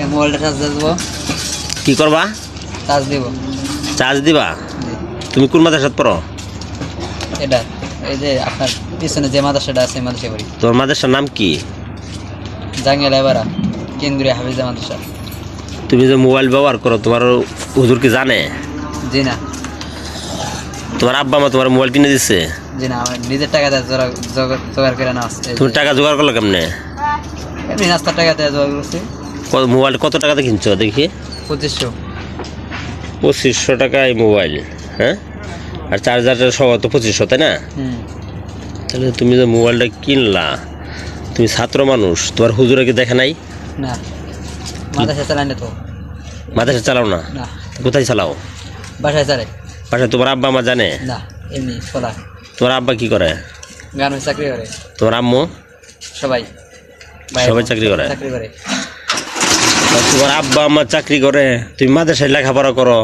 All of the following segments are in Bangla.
এই মোবাইলটা চার্জ দেবো। কি করবা? চার্জ দেবো। চার্জ দিবা? তুমি কোন মাদ্রাসাত পড়ো? এটা এই যে আপনার পিছনে যে মাদ্রাসাটা আছে মাদ্রাসা বাড়ি তোমার মাদ্রাসার নাম কি? এবারা কেন্দ্রীয় হাফিজা মাদ্রাসা। তুমি যে মোবাইল ব্যবহার করো তোমার হুজুর কি জানে? জি না। তোমার আব্বা মা তোমার মোবাইল কিনে দিচ্ছে জি না আমার নিজের টাকা দেয় জোগাড় করে না তুমি টাকা জোগাড় করল কেমনে? এমনি নাস্তার টাকা জোগাড় করছি। কত- মোবাইল কত টাকাতে কিনছো দেখি? পঁচিশশো। পঁচিশশো টাকায় মোবাইল হ্যাঁ? আর চার্জারটা সহ তো পঁচিশশো তাই না? তাহলে তুমি যে মোবাইলটা কিনলা তুমি ছাত্র মানুষ তোমার হুজুরে কি দেখে নাই? না। মাদ্রাসা চালাই না তো। মাদ্রাসা চালাও না? কোথায় চালাও? বাসায় চালাই। পাশে তোমার আব্বা মা জানে? না এমনি তোমার আব্বা কি করে? গার্মেন্টস চাকরি করে। তোমার আম্মু? সবাই। সবাই চাকরি করে? চাকরি করে। তোমার আব্বা আম্মা চাকরি করে তুমি মাদ্রাসায় লেখাপড়া করো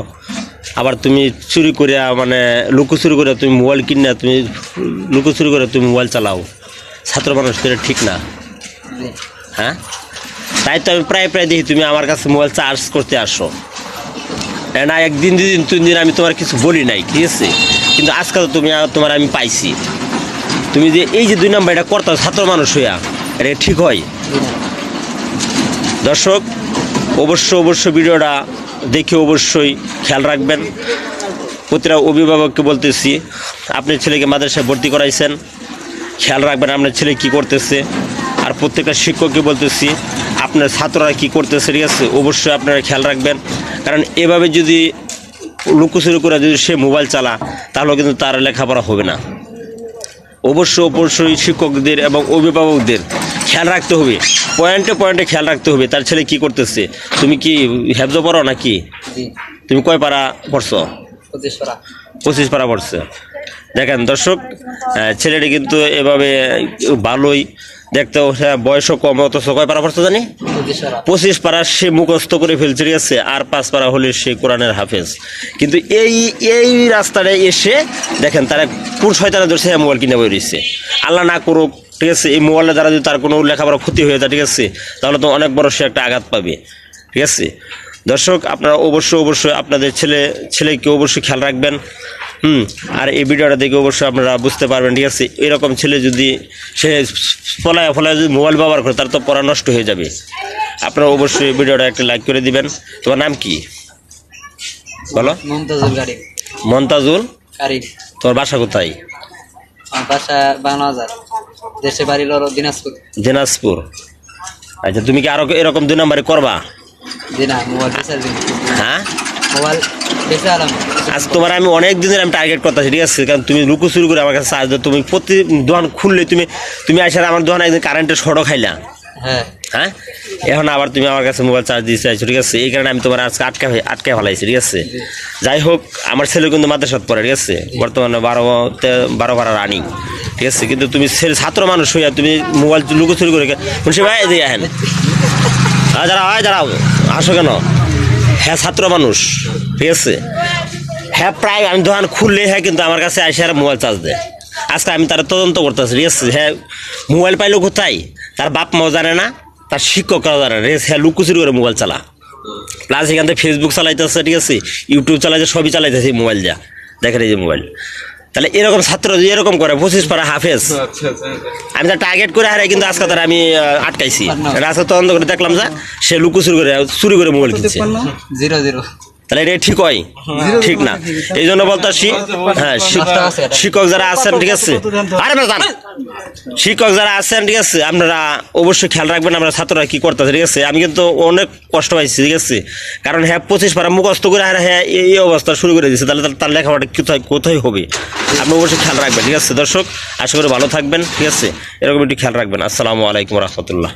আবার তুমি চুরি করিয়া মানে লুকো চুরি করে তুমি মোবাইল কিনে তুমি লুকো চুরি করে তুমি মোবাইল চালাও। ছাত্র মানুষ ঠিক না। হ্যাঁ? তাই তো আমি প্রায় প্রায় দেখি তুমি আমার কাছে মোবাইল চার্জ করতে আসো। না একদিন দুদিন তিন দিন আমি তোমার কিছু বলি নাই ঠিক আছে? কিন্তু আজকে তো তুমি তোমার আমি পাইছি। তুমি যে এই যে দুই নাম্বার এটা করতে ছাত্র মানুষ হইয়া এটা ঠিক হয়? দর্শক, অবশ্য অবশ্য ভিডিওটা দেখে অবশ্যই খেয়াল রাখবেন। প্রতিটা অভিভাবককে বলতেছি, আপনি ছেলেকে মাদ্রাসায় ভর্তি করাইছেন, খেয়াল রাখবেন আপনার ছেলে কি করতেছে। আর প্রত্যেকটা শিক্ষককে বলতেছি, আপনার ছাত্ররা কি করতেছে, ঠিক আছে? অবশ্যই আপনারা খেয়াল রাখবেন। কারণ এভাবে যদি লুকোচুরি করে যদি সে মোবাইল চালা তাহলে কিন্তু তার লেখাপড়া হবে না। অবশ্য, অবশ্যই শিক্ষকদের এবং অভিভাবকদের খেয়াল রাখতে হবে। পয়েন্টে পয়েন্টে খেয়াল রাখতে হবে। তার ছেলে কি করতেছে? তুমি কি হেফজ পড়ো নাকি? তুমি কয় পারা পড়ছো? পঁচিশ পারা পড়ছে। দেখেন দর্শক ছেলেটি কিন্তু এভাবে ভালোই দেখতে বয়সও কম অথচ কয় পারা পড়ছো জানি? পঁচিশ পারা সে মুখস্থ করে ফেলছে ঠিক আছে? আর পাঁচ পারা হলে সে কোরআনের হাফেজ। কিন্তু এই এই রাস্তাটায় এসে দেখেন তারা কোন শয়তানে ধরছে হ্যাঁ মোবাইল কিনে বই রয়েছে। আল্লাহ না করুক ঠিক আছে? এই মোবাইলের দ্বারা যদি তার কোনো লেখাপড়া ক্ষতি হয়ে যায় ঠিক আছে? তাহলে তো অনেক বড় সে একটা আঘাত পাবে ঠিক আছে? দর্শক আপনারা অবশ্যই অবশ্যই আপনাদের ছেলে ছেলেকে অবশ্যই খেয়াল রাখবেন। হুম আর এই ভিডিওটা দেখে অবশ্যই আপনারা বুঝতে পারবেন ঠিক আছে? এরকম ছেলে যদি সে ফলায় ফলায় যদি মোবাইল ব্যবহার করে তার তো পড়া নষ্ট হয়ে যাবে। আপনারা অবশ্যই এই ভিডিওটা একটা লাইক করে দিবেন। তোমার নাম কি? বলো। মমতাজুল গাড়ি। মন্তাজুল গাড়ি। তোমার বাসা কোথায়? বাসা বাংলা দেশে বাড়ি হলো দিনাজপুর। দিনাজপুর। আচ্ছা তুমি কি আরও এরকম দুই নম্বরে করবা? হ্যাঁ? আজ তোমার আমি অনেক দিনের আমি টার্গেট করতেছি ঠিক আছে? কারণ তুমি লুকো শুরু করে আমার কাছে দাও তুমি প্রতি দোকান খুললে তুমি তুমি আসার আমার দোকানে একদিন কারেন্টের শর্টও খাইলা। হ্যাঁ। হ্যাঁ? এখন আবার তুমি আমার কাছে মোবাইল চার্জ দিতে চাইছো ঠিক আছে? এই কারণে আমি তোমার আজকে আটকা আটকে ফেলাইছি ঠিক আছে? যাই হোক আমার ছেলে কিন্তু মাদ্রাসাত পড়ে ঠিক আছে? বর্তমানে বারো তে- বারো বারো রানিং ঠিক আছে? কিন্তু তুমি ছাত্র মানুষ হইয়া তুমি মোবাইল লুকো চুরি করে মুন্সি ভাই দিয়ে আ, দাঁড়াও আয় দাঁড়াও। আসো কেন? হ্যাঁ ছাত্র মানুষ ঠিক আছে? হ্যাঁ প্রায় আমি দোকান খুললে হ্যাঁ কিন্তু আমার কাছে আসে আর মোবাইল চার্জ দেয়। আজকে আমি তার তদন্ত করতেছি ঠিক আছে? হ্যাঁ মোবাইল পাইলো কোথায়? তার বাপ মাও জানে না তার শিক্ষকরাও জানে না আছে? হ্যাঁ লুকুচুরি করে মোবাইল চালা। প্লাস এখান থেকে ফেসবুক চালাইতেছে ঠিক আছে? ইউটিউব চালাইতে সবই চালাইতেছে মোবাইল যা। দেখেন এই যে মোবাইল। তাহলে এরকম ছাত্র যদি এরকম করে পঁচিশ পারা হাফেজ। আমি তার টার্গেট করে হারাই কিন্তু আজকে তার আমি আটকাইছি। রাস্তা তদন্ত করে দেখলাম যে সে লুকু শুরু করে চুরি করে মোবাইল কিনছে। Zero zero. তাহলে এটা ঠিক হয়? ঠিক না। এই জন্য বলতেছি হ্যাঁ। শিক্ষক যারা আছেন ঠিক আছে? আরে না জান। শিক্ষক যারা আছেন ঠিক আছে আপনারা অবশ্যই খেয়াল রাখবেন আমরা ছাত্ররা কি করতেছে ঠিক আছে? আমি কিন্তু অনেক কষ্ট পাইছি ঠিক আছে? কারণ হ্যাঁ পঁচিশ পারা মুখস্থ করে আর হ্যাঁ এই অবস্থা শুরু করে দিয়েছে তাহলে তার- তার লেখাপড়া কোথায় কোথায় হবে? আপনি অবশ্যই খেয়াল রাখবেন ঠিক আছে? দর্শক আশা করি ভালো থাকবেন ঠিক আছে? এরকম একটু খেয়াল রাখবেন। আসসালামু আলাইকুম রহমতুল্লাহ।